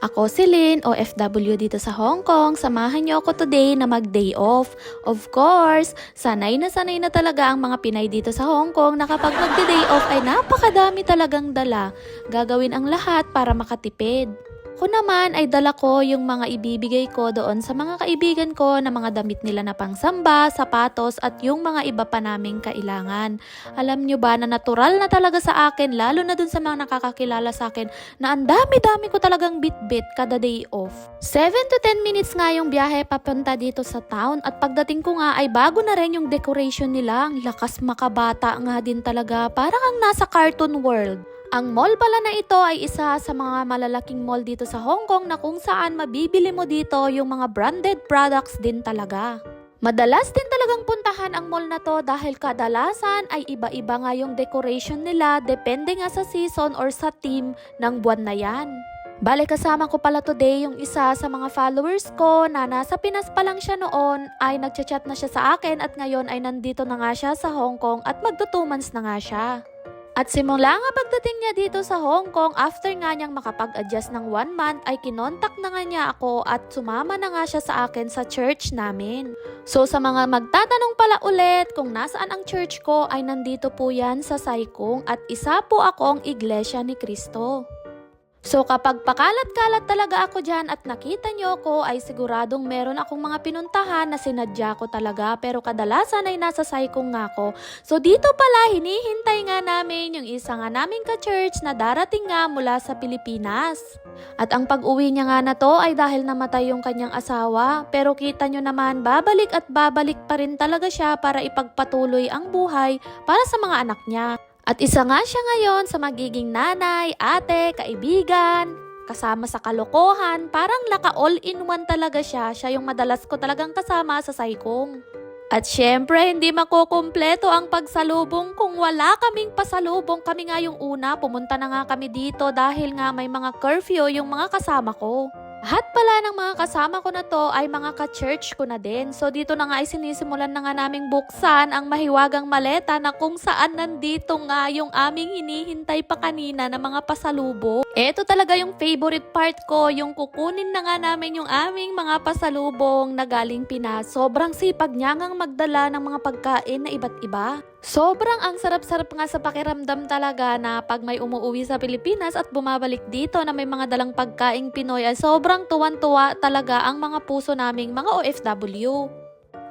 Ako si Lynn, OFW dito sa Hong Kong. Samahan niyo ako today na mag-day off. Of course, sanay na sanay na talaga ang mga Pinay dito sa Hong Kong na kapag mag-day off ay napakadami talagang dala. Gagawin ang lahat para makatipid. Ko naman ay dala ko yung mga ibibigay ko doon sa mga kaibigan ko na mga damit nila na pangsamba, sapatos at yung mga iba pa naming kailangan. Alam nyo ba na natural na talaga sa akin, lalo na dun sa mga nakakakilala sa akin, na ang dami-dami ko talagang bit-bit kada day off. 7 to 10 minutes nga yung biyahe papunta dito sa town at pagdating ko nga ay bago na rin yung decoration nila. Ang lakas makabata nga din talaga, parang ang nasa cartoon world. Ang mall pala na ito ay isa sa mga malalaking mall dito sa Hong Kong na kung saan mabibili mo dito yung mga branded products din talaga. Madalas din talagang puntahan ang mall na to dahil kadalasan ay iba-iba nga yung decoration nila depende nga sa season or sa theme ng buwan na yan. Bale kasama ko pala today yung isa sa mga followers ko na nasa Pinas pa lang siya noon ay nagchat-chat na siya sa akin at ngayon ay nandito na nga siya sa Hong Kong at magto 2 months na nga siya. At simula nga pagdating niya dito sa Hong Kong, after nga niyang makapag-adjust ng one month, ay kinontak na nga niya ako at sumama na nga siya sa akin sa church namin. So sa mga magtatanong pala ulit kung nasaan ang church ko, ay nandito po yan sa Saikong at isa po akong iglesia ni Kristo. So kapag pakalat-kalat talaga ako dyan at nakita niyo ako ay siguradong meron akong mga pinuntahan na sinadya ko talaga pero kadalasan ay nasa saykong nga ako. So dito pala hinihintay nga namin yung isa nga naming ka-church na darating nga mula sa Pilipinas. At ang pag-uwi niya nga na to ay dahil namatay yung kanyang asawa pero kita nyo naman babalik at babalik pa rin talaga siya para ipagpatuloy ang buhay para sa mga anak niya. At isa nga siya ngayon sa magiging nanay, ate, kaibigan, kasama sa kalokohan, parang laka all-in-one talaga siya. Siya yung madalas ko talagang kasama sa saykong. At syempre, hindi makukumpleto ang pagsalubong kung wala kaming pasalubong. Kami nga yung una, pumunta na nga kami dito dahil nga may mga curfew yung mga kasama ko. Lahat pala ng mga kasama ko na to ay mga ka-church ko na din. So dito na nga ay sinisimulan na nga naming buksan ang mahiwagang maleta na kung saan nandito nga yung aming hinihintay pa kanina na mga pasalubong. Ito talaga yung favorite part ko, yung kukunin na nga namin yung aming mga pasalubong na galing Pinas. Sobrang sipag niya ngang magdala ng mga pagkain na iba't iba. Sobrang ang sarap-sarap nga sa pakiramdam talaga na pag may umuwi sa Pilipinas at bumabalik dito na may mga dalang pagkaing Pinoy ay sobrang tuwan-tuwa talaga ang mga puso naming mga OFW.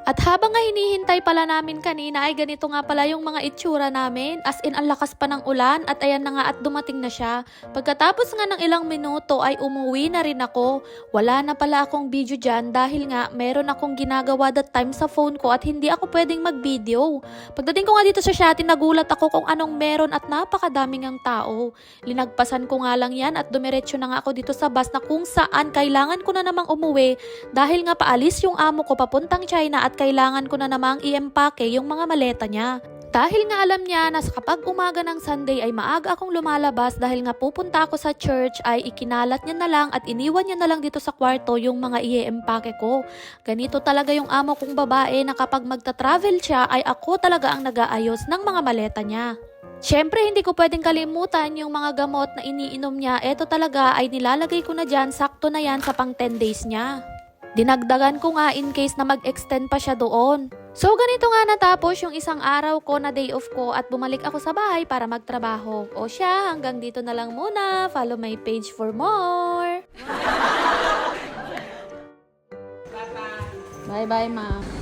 At habang nga hinihintay pala namin kanina ay ganito nga pala yung mga itsura namin. As in, ang lakas pa ng ulan at ayan na nga at dumating na siya. Pagkatapos nga ng ilang minuto ay umuwi na rin ako. Wala na pala akong video dyan dahil nga meron akong ginagawa that time sa phone ko at hindi ako pwedeng mag-video. Pagdating ko nga dito sa Shati, nagulat ako kung anong meron at napakadaming ang tao. Linagpasan ko nga lang yan at dumiretso na nga ako dito sa bus na kung saan kailangan ko na namang umuwi dahil nga paalis yung amo ko papuntang China at kailangan ko na namang i-empake yung mga maleta niya. Dahil nga alam niya na sa kapag umaga ng Sunday ay maaga akong lumalabas dahil nga pupunta ako sa church ay ikinalat niya na lang at iniwan niya na lang dito sa kwarto yung mga i-empake ko. Ganito talaga yung amo kong babae na kapag magta-travel siya ay ako talaga ang nag-aayos ng mga maleta niya. Siyempre, hindi ko pwedeng kalimutan yung mga gamot na iniinom niya. Ito talaga ay nilalagay ko na dyan, sakto na yan sa pang 10 days niya. Dinagdagan ko nga in case na mag-extend pa siya doon. So ganito nga natapos yung isang araw ko na day off ko at bumalik ako sa bahay para magtrabaho. O siya, hanggang dito na lang muna. Follow my page for more. Bye-bye, ma.